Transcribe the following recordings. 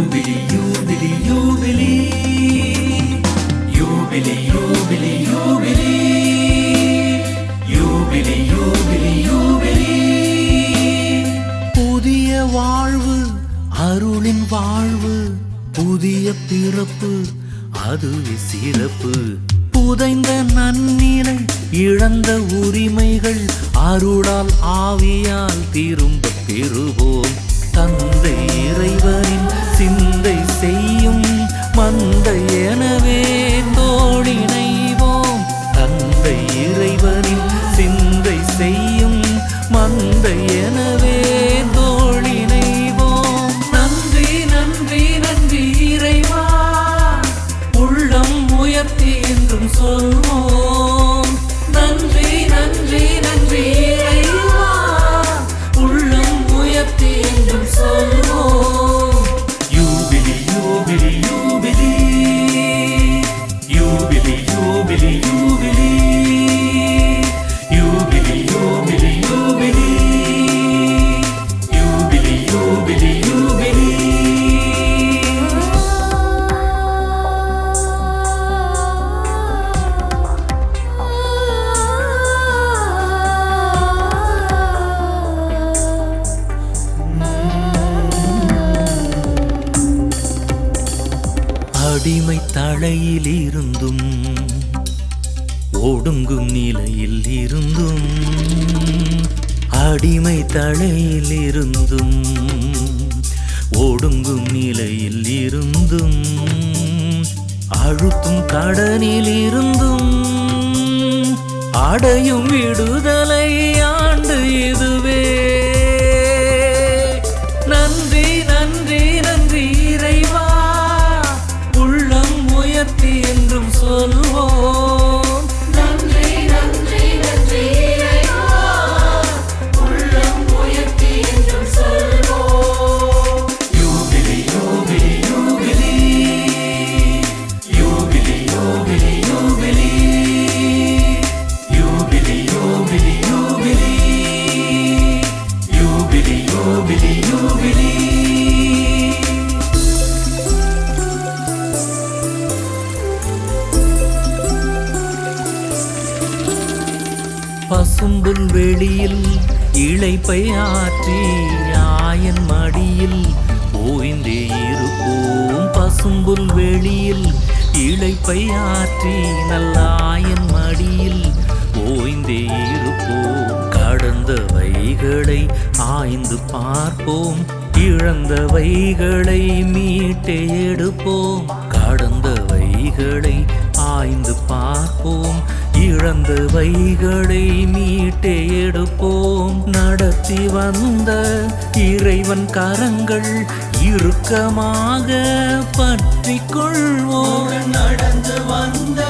Юбилей, юбилей, юбилей Юбилей, юбилей, юбилей Юбилей, юбилей, юбилей புதிய வாழ்வு அருளின் வாழ்வு. புதிய பிறப்பு அது சிறப்பு. புதைந்த நன்னிலை இழந்த உரிமைகள். அருளால் ஆவியால் திரும்ப பெறுவோம். தந்தை இறைவரின் சிந்தை செய்யும் மந்தை எனவே தோழி அடிமை தலையில் இருந்தும் ஒடுங்கும் நிலையில் இருந்தும் அடிமை தலையில் இருந்தும் ஒடுங்கும் நிலையில் இருந்தும் அழுத்தும் கடனில் இருந்தும் அடையும் விடுதலை ஆண்டு இதுவே. Oh, இளைப்பை ஆற்றி ஆயன் மடியில் ஓய்ந்தே இருப்போம். பசும்புல் வெளியில் இளைப்பை ஆற்றி நல்ல ஆயன் மடியில் ஓய்ந்தே இருப்போம். கடந்த வைகளை ஆய்ந்து பார்ப்போம். இழந்த வைகளை மீட்டே எடுப்போம். கடந்த வைகளை ஆய்ந்து பார்ப்போம். இழந்தவைகளை மீட்டே எடுப்போம். நடத்தி வந்த இறைவன் கரங்கள் இறுக்கமாக பற்றி கொள்வோம். நடந்து வந்த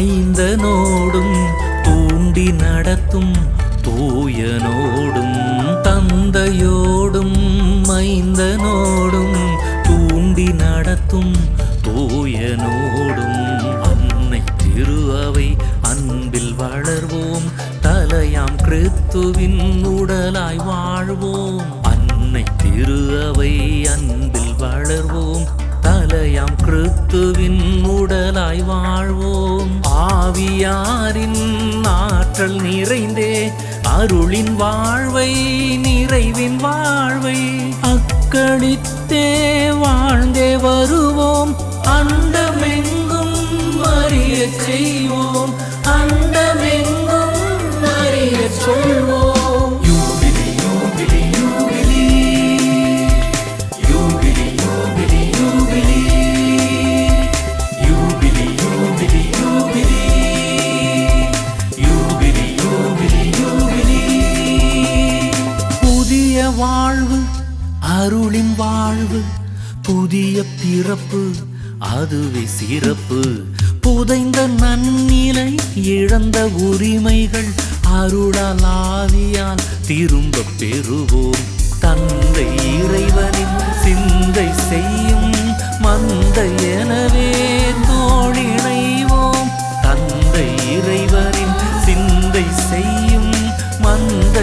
மைந்தனோடும் தூண்டி நடத்தும் தூயனோடும் தந்தையோடும் மைந்தனோடும் நாம் கிறித்துவின் உடலாய் வாழ்வோம். ஆவியாரின் ஆற்றல் நிறைந்தே அருளின் வாழ்வை நிறைவின் வாழ்வை. அக்களித்தே வாழ்ந்தே வருவோம். அண்டமெங்கும் அறிய செய்வோம். அண்டமெங்கும் அறிய சொல்வோம். அருளின் வாழ்வு புதிய பிறப்பு அதுவே சிறப்பு. புதைந்த நன்னிலை இழந்த உரிமைகள் அருளால் ஆவியால் திரும்ப பெறுவோம். தந்தை இறைவனின் சிந்தை செய்யும் மந்த எனவே தோழிணைவோம். தந்தை இறைவனின் சிந்தை செய்யும் மந்த